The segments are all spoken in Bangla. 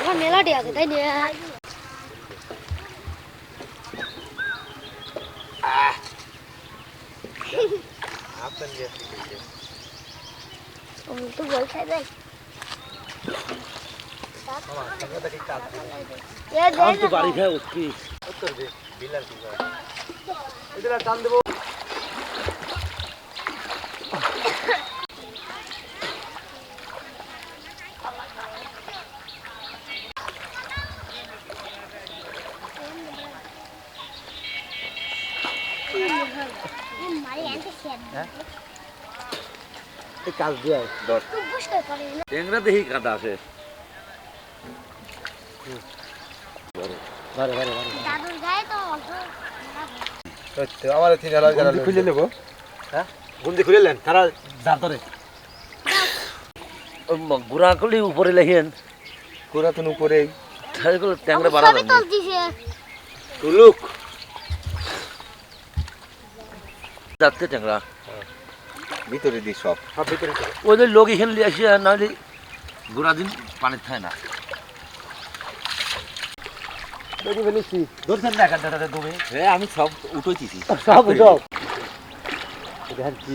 আমার মেলাটি আছে তাই নিয়ে আমি তো বল খাই যাই এ দে আমি তো বাড়ি খাই উঠছি মারি কাজ দিয়ে বুঝতে ট্যাংরা দেখি কাদা আছে। তো আমার তিন হাজার খুলে নেব। হ্যাঁ? খুলে তারা যা ধরে। গুড়া করলে উপরে লেখেন। পুরাতন উপরে তাহলে করলে ট্যাংরা বাড়া তুলুক। যাচ্ছে ট্যাংরা। ভিতরে দি সব। সব ভিতরে ওদের লোক এখানে নিয়ে আসি আর নাহলে গোড়া দিন পানি থাকে না। দেখি ফেলেছি। ধরছেন না হ্যাঁ আমি সব উঠেছি। সব উঠো। দেখেন কি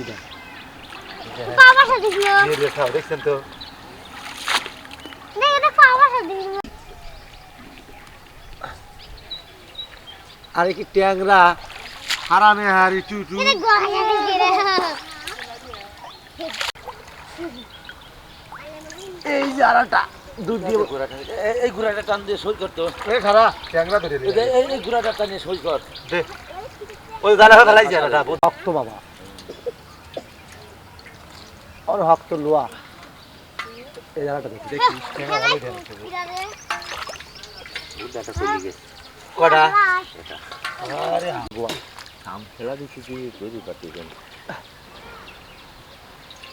দেখছেন তো? আরে কি ট্যাংরা। হারামে হারি চু এই যে আরাটা দুধ দিয়ে এই- এই ঘোড়াটা টান দিয়ে সই করতো এ খারা ট্যাংরা ধরে এই এই- এই ঘোড়াটা টান দিয়ে সই কর। দে। ওই জানা ফেলাই না ভক্ত বাবা। আর ভক্ত লোয়া। এই জায়গাটা দেখি। দেখি কটা আরে আগুয়া আম খেলা দিছি কি তৈরি পাতি কেন আমি বলে মারছি কি না বল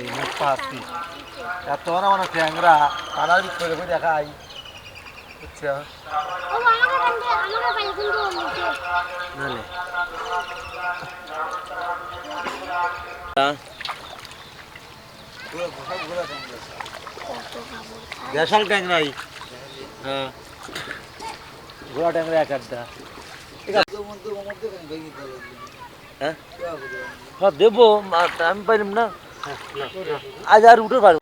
এই মুখ পাচ্ছি এত না মানে ট্যাংরা, কানার করে করে দেখাই। বুঝছ? হ্যাঁ। ঘোড়া ট্যাংরা এক আধটা। হ্যাঁ? হ্যাঁ দেবো আমি পারিম না। আজ আর উঠে পারব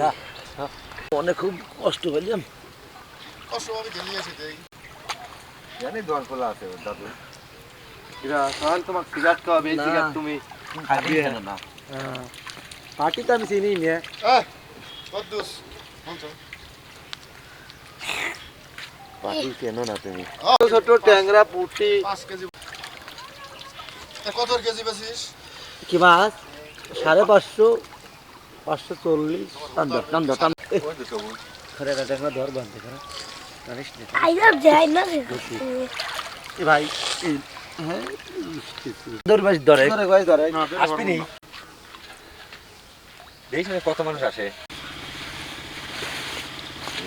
না, হ্যাঁ, মনে খুব কষ্ট পেলাম জানি দর খোলা আছে দাদু। এরা তাহলে তোমার সিগারেট খাওয়াবে সিগারেট তুমি খাইবে না। পার্টি তো আমি চিনি পাটি কেন না তুমি? ছোট ট্যাংরা পুটি। কত কেজি বেশিস কি মাছ? সাড়ে পাঁচশো পাঁচশো চল্লিশ। ধর ভাই হ্যাঁ ধরে ধরে। আসবি কত মানুষ আসে।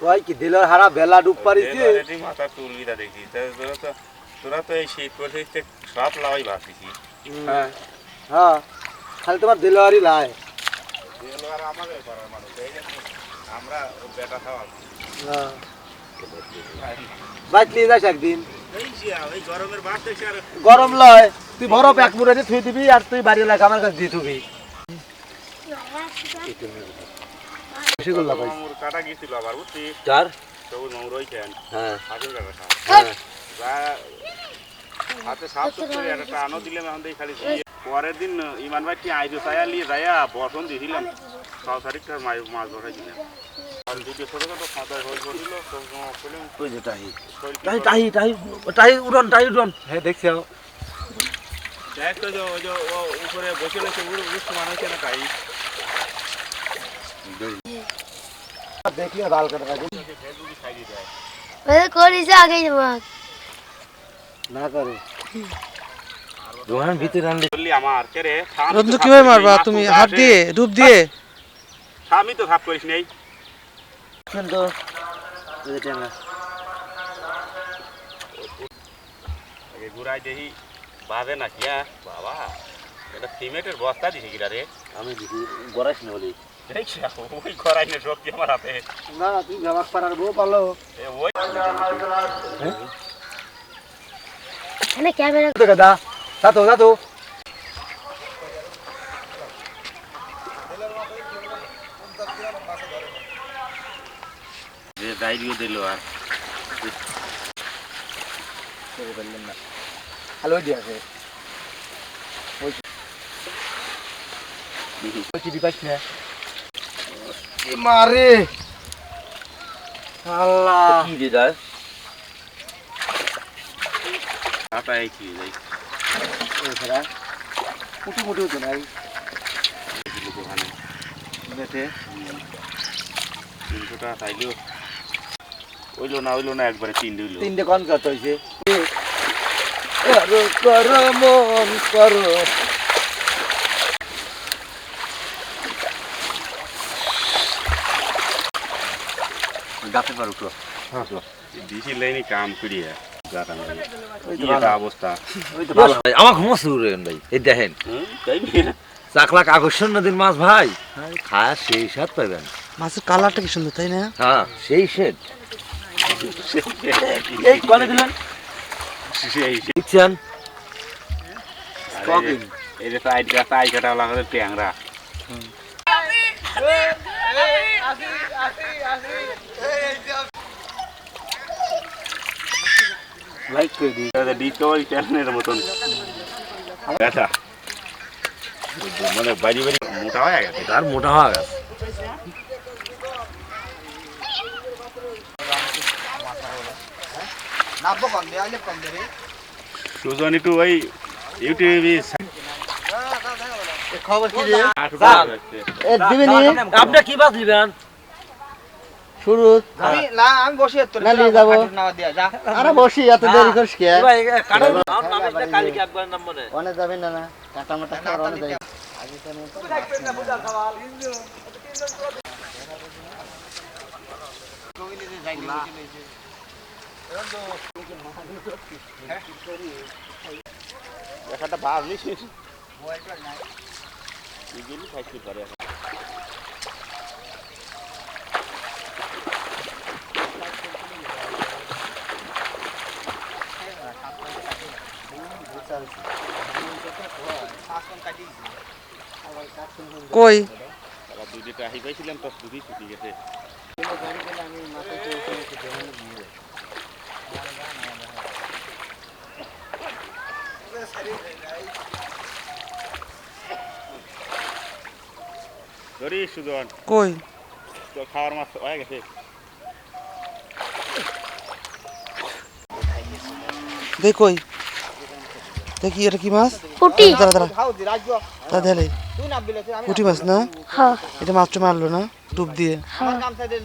কয় কি দিলের হারা বেলা ডুব পারিছে? মাথা তা তোরা তো তোরা তো এই শীত পড়ছে সব হ্যাঁ হ্যাঁ খালি তোমার লাই। আমাদের পাড়ার মানুষ এই যে আমরা বেটা খাওয়া। হ্যাঁ। বাইক নিয়ে যাস একদিন। গরম লয় তুই বরফ এক মুড়ে থুই দিবি আর তুই বাড়ি লাগে আমার কাছে দিয়ে দিবি সেগুলো পাইছি কাটা গেছিল আবার বুঝছি? চার সবুজ মামুর হ্যাঁ। হ্যাঁ হাতে সাপ সুপ করে একটা টানো দিলাম এখন দেখি খালি পরের দিন ইমান ভাই কি আইজো চাইয়া নিয়ে যাইয়া বসন দিয়েছিলাম। ছ তারিখটা মাছ মাছ ধরাই দিলাম। আর দুটো ছোটো ছোটো সাঁতার হয়ে হ্যাঁ দেখছি উপরে বসে রয়েছে উঠতে মানুষ না তাই না করে দোকান ভিতরে আনলে আমার কে রে মারবা? তুমি হাত দিয়ে। ডুব দিয়ে? স্বামী তো সাপ করিস নেই। তো এই যে আগে না কি হ্যাঁ? বাবা। এটা সিমেন্টের বস্তা দিছে কিরা রে? আমি দিদি গড়াইছি না বলি। ওই করাই না শক্তি আমার হাতে। না তুই গাবাক পারার বউ পালো ওই এখানে ক্যামেরা দেখে দা দাতো দাতো যে দাইরিও দিল আর। হ্যালো দিয়ে আছে ওই চিঠি পাইছ না কি মারে। আল্লাহ। কি রে যায় কাটাই কি যাই এছাড়া মুটি মুটি হতো নাই দোকানে নেটে। তিনশো টাকা চাইলেও ওইলো না ওইলো না একবারে তিন দিল। তিনটে কন কত হয়েছে। করো করো মন করো। গাতে পারো তো দিছি লাইনি কাম করিয়া। গাটা লাগে ওই কি তো একটা ভালো। অবস্থা? ভালো। ভাই আমার ঘুমো শুরু রেন ভাই এই দেখেন। আকর্ষণ নদীর মাছ ভাই? খায় সেই স্বাদ মাছের কালারটা কি সুন্দর তাই না? হ্যাঁ সেই শেড। এই এই দিলেন? দেখছেন? এই যে সাইড গাছ কাটা লাগাতে ট্যাংরা। লাইক করে দিই। ডিসকভারি চ্যানেলের মতন। ব্যথা। মানে বাড়ি বাড়ি মোটা হয়ে গেছে তার মোটা হওয়া গেছে। সুজন একটু ওই ইউটিউবে খবর কি রে? যান। এ দিবি নি? আপনি কি মাছ দিবেন? শুরু। আমি না আমি বসি তোর না নিয়ে যাব। নামা আরে বসি এত দেরি করিস কে ভাই কাটা নামে কালকে একবার নাম মনে অনেক যাবে না না। কাটা মাটা যাবে তো কই? তো খাওয়ার মাছ হয়ে গেছে দেখ কই দেখি এটা কি মাছ? পুটি। দাঁড়া দাঁড়া দাঁড়া। আমি পুঁটি মাছ না? হ্যাঁ। এটা মাছটা মারলো না ডুব দিয়ে। সাইডে